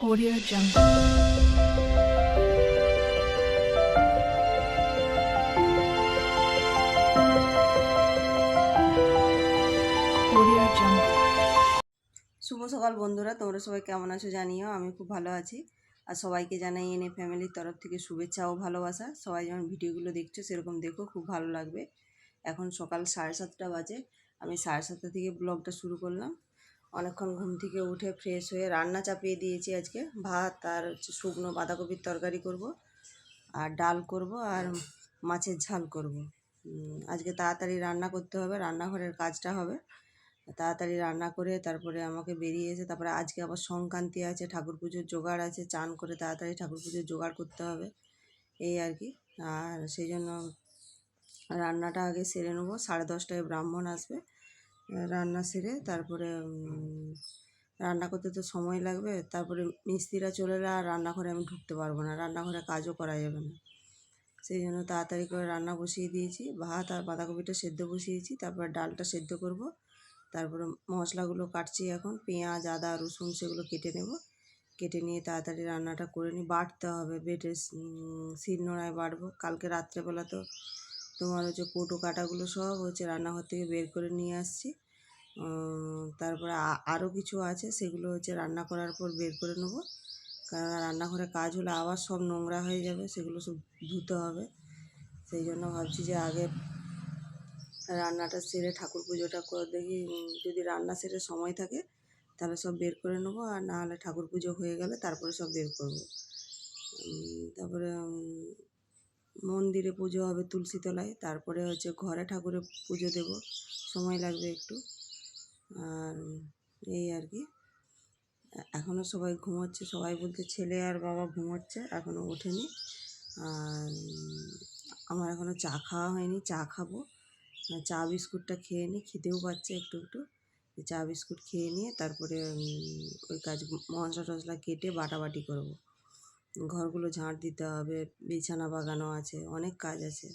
Audio Jungle. শুভ সকাল বন্ধুরা, তোমরা সবাই কেমন আছো জানিও? আমি খুব ভালো আছি। আর সবাইকে জানাই এনে ফ্যামিলির তরফ থেকে শুভেচ্ছা ও ভালোবাসা। সবাই যেমন ভিডিওগুলো দেখছ, সেরকম দেখো, খুব ভালো লাগবে। এখন সকাল সাড়ে সাতটা বাজে। আমি সাড়ে সাতটা থেকে ব্লগটা শুরু করলাম। অনেকক্ষণ ঘুম থেকে উঠে ফ্রেশ হয়ে রান্না চাপিয়ে দিয়েছি আজকে। ভাত আর হচ্ছে শুকনো বাঁধাকপির তরকারি করব, আর ডাল করব, আর মাছের ঝাল করব। আজকে তাড়াতাড়ি রান্না করতে হবে, রান্নাঘরের কাজটা হবে। তাড়াতাড়ি রান্না করে তারপরে আমাকে বেরিয়ে এসে, তারপরে আজকে আবার সংক্রান্তি আছে, ঠাকুর পুজোর জোগাড় আছে, চান করে তাড়াতাড়ি ঠাকুর পুজোর জোগাড় করতে হবে, এই আর কি। আর সেই জন্য রান্নাটা আগে সেরে নেব, সাড়ে দশটায় ব্রাহ্মণ আসবে। রান্না সেরে তারপরে রান্না করতে তো সময় লাগবে। তারপরে মিস্ত্রিরা চলে এলে আর রান্নাঘরে আমি ঢুকতে পারব না। রান্নাঘরে কাজও করা যাবে না। সেই জন্য তাড়াতাড়ি করে রান্না বসিয়ে দিয়েছি। ভাত আর বাঁধাকপিটা সেদ্ধ বসিয়েছি। তারপর ডালটা সেদ্ধ করব। তারপরে মশলাগুলো কাটছি এখন। পেঁয়াজ, আদা, রসুন সেগুলো কেটে নেব। কেটে নিয়ে তাড়াতাড়ি রান্নাটা করে নিই। বাটতে হবে। বেটে শিলনোড়ায় বাটবো। কালকে রাত্রেবেলা তো তোমার হচ্ছে কৌটো কাটাগুলো সব হচ্ছে রান্নাঘর থেকে বের করে নিয়ে আসছি। তারপরে আরও কিছু আছে, সেগুলো হচ্ছে রান্না করার পর বের করে নেব। কারণ রান্নাঘরে কাজ হলে আবার সব নোংরা হয়ে যাবে, সেগুলো সব ধুতে হবে। সেই জন্য ভাবছি যে আগে রান্নাটা সেরে ঠাকুর পুজোটা করে দেখি যদি রান্না সেরে সময় থাকে, তাহলে সব বের করে নেব। আর না হলে ঠাকুর পুজো হয়ে গেলে তারপরে সব বের করব। তারপরে মন্দিরে পুজো হবে তুলসী তলায় তারপরে হচ্ছে ঘরে ঠাকুরে পুজো দেব, সময় লাগবে একটু। আর এই আর কি। এখনও সবাই ঘুমোচ্ছে, সবাই বলতে ছেলে আর বাবা ঘুমোচ্ছে এখনও ওঠেনি। আর আমার এখনও চা খাওয়া হয়নি, চা খাব। চা বিস্কুটটা খেয়ে নিই খিদেও পাচ্ছে একটু একটু। চা বিস্কুট খেয়ে নিয়ে তারপরে ওই কাজ মশলা টশলা কেটে বাটাবাটি করব। ঘরগুলো ঝাঁট দিতে হবে, বিছানা বাগানো আছে, অনেক কাজ আছে।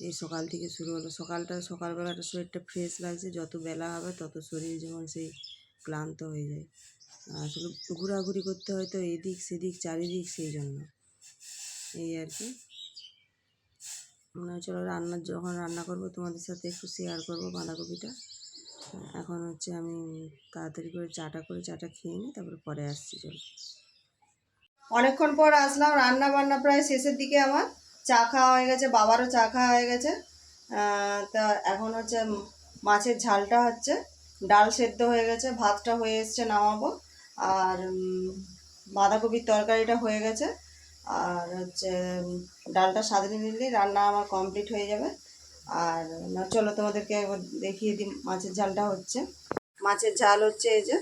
এই সকাল থেকে শুরু হলো। সকালটা, সকালবেলাটা শরীরটা ফ্রেশ লাগছে, যত বেলা হবে তত শরীর যেমন সেই ক্লান্ত হয়ে যায়। আসলে ঘোরাঘুরি করতে হয় তো এদিক সেদিক, চারিদিক সেই জন্য। এই আর কি। মনে হয় চলো রান্নার, যখন রান্না করব তোমাদের সাথে একটু শেয়ার করব বাঁধাকপিটা। এখন হচ্ছে আমি তাড়াতাড়ি করে চাটা করে, চাটা খেয়ে নিই, তারপরে পরে আসছি, চলো। অনেকক্ষণ পর আসলাম রান্না বান্না প্রায় শেষের দিকে আমার। চা খাওয়া হয়ে গেছে, বাবারও চা খাওয়া হয়ে গেছে। তা এখন হচ্ছে মাছের ঝালটা হচ্ছে, ডাল সেদ্ধ হয়ে গেছে, ভাতটা হয়ে এসছে নামাবো। আর বাঁধাকপির তরকারিটা হয়ে গেছে। আর হচ্ছে ডালটা সাজিয়ে নিলেই রান্না আমার কমপ্লিট হয়ে যাবে। আর, না, চলো তোমাদেরকে দেখিয়ে দিই মাছের ঝালটা হচ্ছে। মাছের ঝাল হচ্ছে এই যে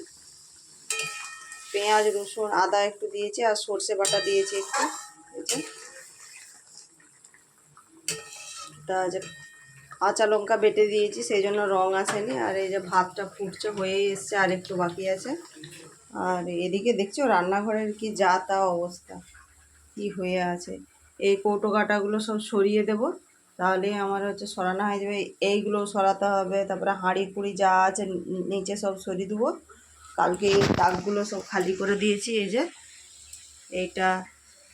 পেঁয়াজ, রসুন, আদা একটু দিয়েছি আর সর্ষে বাটা দিয়েছি একটু। তা যে। কাঁচা লঙ্কা বেটে দিয়েছি, সেই জন্য রং আসেনি। আর এই যে ভাতটা ফুটছে, হয়েই এসছে, আর একটু বাকি আছে। আর এদিকে দেখছ, রান্নাঘরের কি যা তা অবস্থা, কি হয়ে আছে। এই কৌটো কাটাগুলো সব সরিয়ে দেব, তাহলে আমার হচ্ছে সরানো হয়ে যাবে। এইগুলো সরাতে হবে, তারপরে হাঁড়ি কুড়ি যা আছে নিচে সব সরিয়ে দেবো। কালকে এই তাকগুলো সব খালি করে দিয়েছি, এই যে এইটা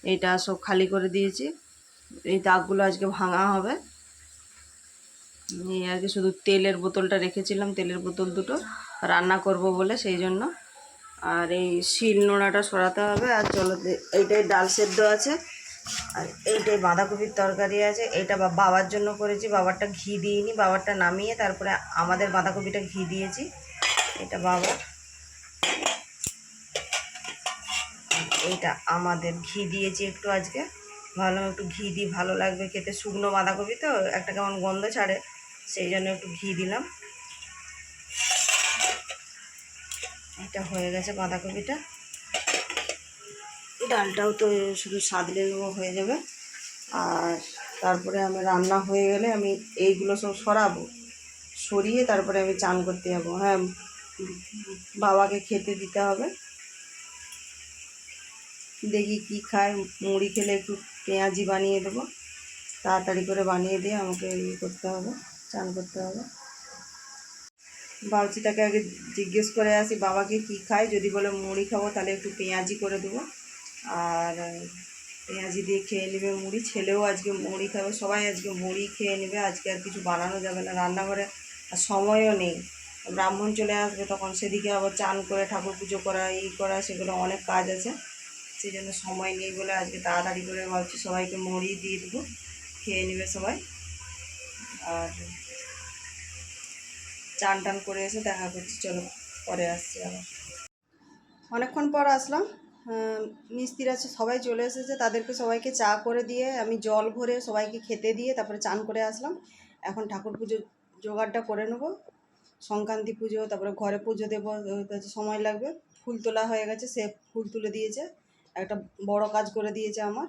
এইটা সব খালি করে দিয়েছি। এই তাকগুলো আজকে ভাঙা হবে। এই আর কি শুধু তেলের বোতলটা রেখেছিলাম, তেলের বোতল দুটো রান্না করব বলে সেই জন্য। আর এই শিল নোড়াটা সরাতে হবে, আর চলো এইটাই ডাল সেদ্ধ আছে। আর এইটাই বাঁধাকপির তরকারি আছে, এটা বাবার জন্য করেছি, বাবারটা ঘি দিইনি, বাবারটা নামিয়ে তারপরে আমাদের বাঁধাকপিটা ঘি দিয়েছি। এটা বাবার। এইটা আমাদের ঘি দিয়েছি একটু আজকে। ভালো একটু ঘি দিই, ভালো লাগবে খেতে। শুকনো বাঁধাকপি তো, একটা কেমন গন্ধ ছাড়ে, সেই জন্য একটু ঘি দিলাম। এটা হয়ে গেছে বাঁধাকপিটা। ডালটাও তো শুধু সাদলে হয়ে যাবে। আর তারপরে আমি রান্না হয়ে গেলে আমি এইগুলো সব সরাবো, সরিয়ে তারপরে আমি চান করতে যাব। হ্যাঁ বাবাকে খেতে দিতে হবে। দেখি কি খায়, মুড়ি খেলে একটু পেঁয়াজি বানিয়ে দেবো। তাড়াতাড়ি করে বানিয়ে দিয়ে আমাকে ইয়ে করতে হবে, চান করতে হবে। বাউচিটাকে আগে জিজ্ঞেস করে আসি, বাবাকে কি খায়, যদি বলে মুড়ি খাব তাহলে একটু পেঁয়াজি করে দেবো। আর পেঁয়াজি দিয়ে খেয়ে নেবে মুড়ি, ছেলেও আজকে মুড়ি খাবে, সবাই আজকে মুড়ি খেয়ে নেবে, আজকে আর কিছু বানানো যাবে না, রান্নাঘরে আর সময়ও নেই। ব্রাহ্মণ চলে আসবে তখন সেদিকে আবার চান করে ঠাকুর পুজো করা এই করা, সেগুলো অনেক কাজ আছে। সেই জন্য সময় নেই বলে আজকে তাড়াতাড়ি করে ভাবছি সবাইকে মুড়ি দিয়ে দেবো, খেয়ে নেবে সবাই। আর চান টান করে এসে দেখা করছি, চলো পরে আসছি আবার। অনেকক্ষণ পর আসলাম মিস্ত্রিরা আছে সবাই চলে এসেছে, তাদেরকে সবাইকে চা করে দিয়ে আমি জল ভরে সবাইকে খেতে দিয়ে তারপরে চান করে আসলাম। এখন ঠাকুর পুজো জোগাড়টা করে নেব, সংক্রান্তি পুজো, তারপরে ঘরে পুজো দেবো সময় লাগবে। ফুল তোলা হয়ে গেছে, সে ফুল তুলে দিয়েছে। একটা বড় কাজ করে দিয়েছে আমার।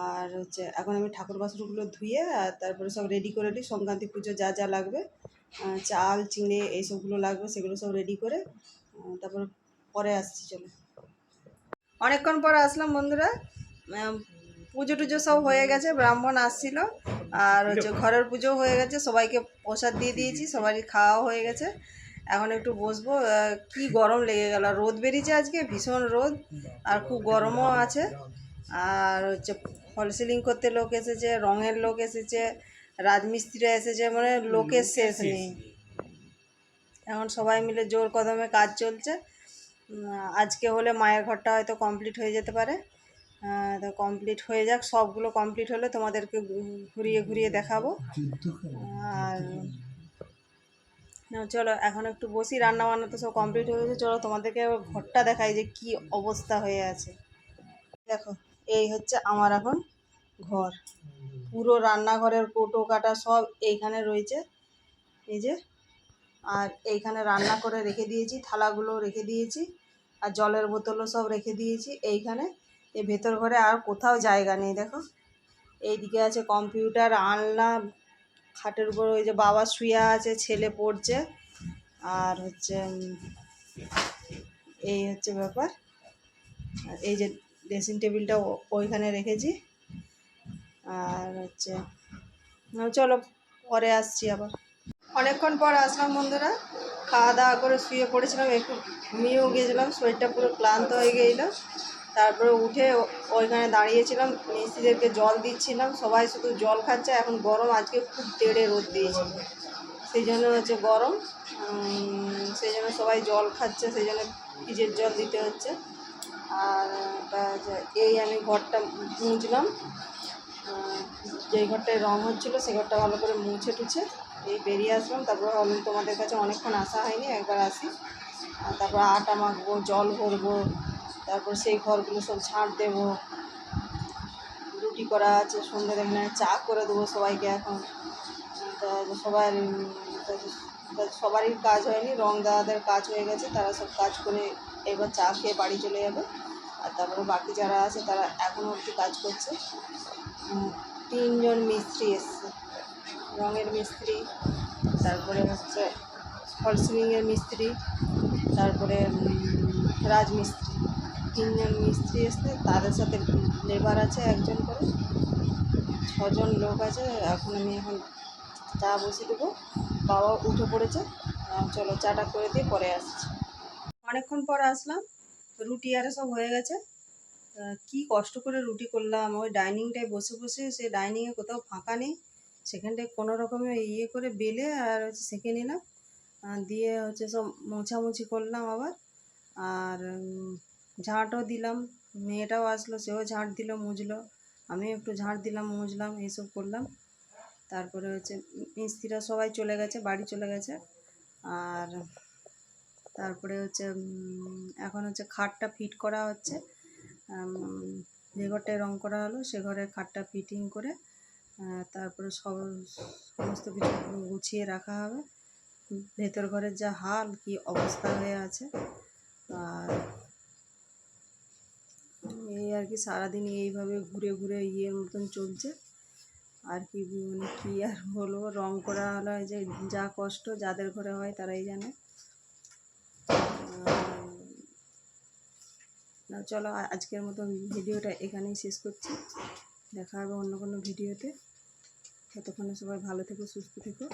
আর হচ্ছে এখন আমি ঠাকুর বাসনগুলো ধুয়ে, আর তারপরে সব রেডি করে দিই সংক্রান্তি পুজো যা যা লাগবে চাল, চিঁড়ে এইসবগুলো লাগবে, সেগুলো সব রেডি করে তারপর পরে আসছি, চলো। অনেকক্ষণ পর আসলাম বন্ধুরা। পুজো টুজো সব হয়ে গেছে, ব্রাহ্মণ আসছিল। আর হচ্ছে ঘরের পুজো হয়ে গেছে, সবাইকে প্রসাদ দিয়ে দিয়েছি, সবারই খাওয়া হয়ে গেছে। এখন একটু বসবো কি গরম লেগে গেল। রোদ বেরিয়েছে আজকে ভীষণ রোদ আর খুব গরমও আছে। আর হচ্ছে ফল সিলিং করতে লোক এসেছে রঙের লোক এসেছে রাজমিস্ত্রিরা এসেছে মানে লোকের শেষ নেই। এখন সবাই মিলে জোর কদমে কাজ চলছে। আজকে হলে মায়ের ঘরটা হয়তো কমপ্লিট হয়ে যেতে পারে। তো কমপ্লিট হয়ে যাক সবগুলো কমপ্লিট হলে তোমাদেরকে ঘুরিয়ে ঘুরিয়ে দেখাবো। আর চলো, এখন একটু বসি রান্না বান্না তো সব কমপ্লিট হয়ে গেছে, চলো তোমাদেরকে ঘরটা দেখাই যে কি অবস্থা হয়ে আছে। দেখো, এই হচ্ছে আমার এখন ঘর। পুরো রান্নাঘরের কোটো কাটা সব এইখানে রয়েছে। এই যে, আর এইখানে রান্না করে রেখে দিয়েছি, থালাগুলো রেখে দিয়েছি, আর জলের বোতলও সব রেখে দিয়েছি এইখানে। এই ভেতর ঘরে আর কোথাও জায়গা নেই, দেখো। এইদিকে আছে কম্পিউটার আনলা খাটের উপর ওই যে বাবা শুয়ে আছে, ছেলে পড়ছে। আর হচ্ছে এই হচ্ছে ব্যাপার। আর এই যে ড্রেসিং টেবিলটা ওইখানে রেখেছি। আর হচ্ছে চলো, পরে আসছি আবার। অনেকক্ষণ পর আসলাম বন্ধুরা। খাওয়া দাওয়া করে শুয়ে পড়েছিলাম, একটু ঘুমিয়েও গিয়েছিলাম শরীরটা পুরো ক্লান্ত হয়ে গেছিল। তারপরে উঠে ওইখানে দাঁড়িয়েছিলাম, মিস্ত্রিদেরকে জল দিচ্ছিলাম, সবাই শুধু জল খাচ্ছে, এখন গরম, আজকে খুব তেড়ে রোদ দিয়েছিল সেই জন্য হচ্ছে গরম সেই জন্য সবাই জল খাচ্ছে, সেই জন্য ফ্রিজের জল দিতে হচ্ছে। আর এই আমি ঘরটা মুছলাম। যেই ঘরটায় রং হচ্ছিল, সেই ঘরটা ভালো করে মুছে টুছে এই বেরিয়ে আসলাম। তারপর ভাবলাম তোমাদের কাছে অনেকক্ষণ আসা হয়নি, একবার আসি। তারপর আটা মাখবো, জল ভরবো তারপর সেই ঘরগুলো সব ঝাঁট দেবো। রুটি করা আছে সন্ধ্যে এখানে চা করে দেবো সবাইকে এখন। তা সবার সবারই কাজ হয়নি, রং দাদাদের কাজ হয়ে গেছে, তারা সব কাজ করে এবার চা খেয়ে বাড়ি চলে যাবে। আর তারপরে বাকি যারা আছে তারা এখনও অবধি কাজ করছে। তিনজন মিস্ত্রি এসছে, রঙের মিস্ত্রি, তারপরে হচ্ছে ফল সিলিংয়ের মিস্ত্রি, তারপরে রাজমিস্ত্রি। তিনজন মিস্ত্রি এসছে, তাদের সাথে লেবার আছে একজন করে। ছজন লোক আছে, এখন আমি এখন চা বসিয়ে দেবো। বাবা উঠে পড়েছে চলো চাটা করে দিয়ে পরে আসছি। অনেকক্ষণ পর আসলাম, রুটি আরে সব হয়ে গেছে। কি কষ্ট করে রুটি করলাম, ওই ডাইনিংটায় বসে বসে, সে ডাইনিংয়ে কোথাও ফাঁকা নেই। সেখানটায় কোনো রকমে ইয়ে করে বেলে আর হচ্ছে সেঁকে নিলাম। দিয়ে হচ্ছে সব মোছামুছি করলাম আবার। আর ঝাঁটও দিলাম, মেয়েটাও আসলো, সেও ঝাঁট দিল, মুছলো। আমি একটু ঝাঁট দিলাম মুজলাম এইসব করলাম। তারপরে হচ্ছে মিস্ত্রিরা সবাই চলে গেছে, বাড়ি চলে গেছে। আর তারপরে হচ্ছে এখন হচ্ছে খাটটা ফিট করা হচ্ছে। যে ঘরটায় রং করা হলো, সে ঘরে খাটটা ফিটিং করে তারপরে সব, সমস্ত কিছু গুছিয়ে রাখা হবে। ভেতর ঘরের যা হাল, কি অবস্থা হয়ে আছে। আর আর কি, সারাদিন এইভাবে ঘুরে ঘুরে ইয়ের মতন চলছে। আর কি মানে কী আর বলব, রং করা হলো যে, যা কষ্ট যাদের ঘরে হয় তারাই জানে। না, চলো আজকের মতন ভিডিওটা এখানেই শেষ করছি। দেখা হবে অন্য কোনো ভিডিওতে। ততক্ষণে সবাই ভালো থেকো, সুস্থ থেকো।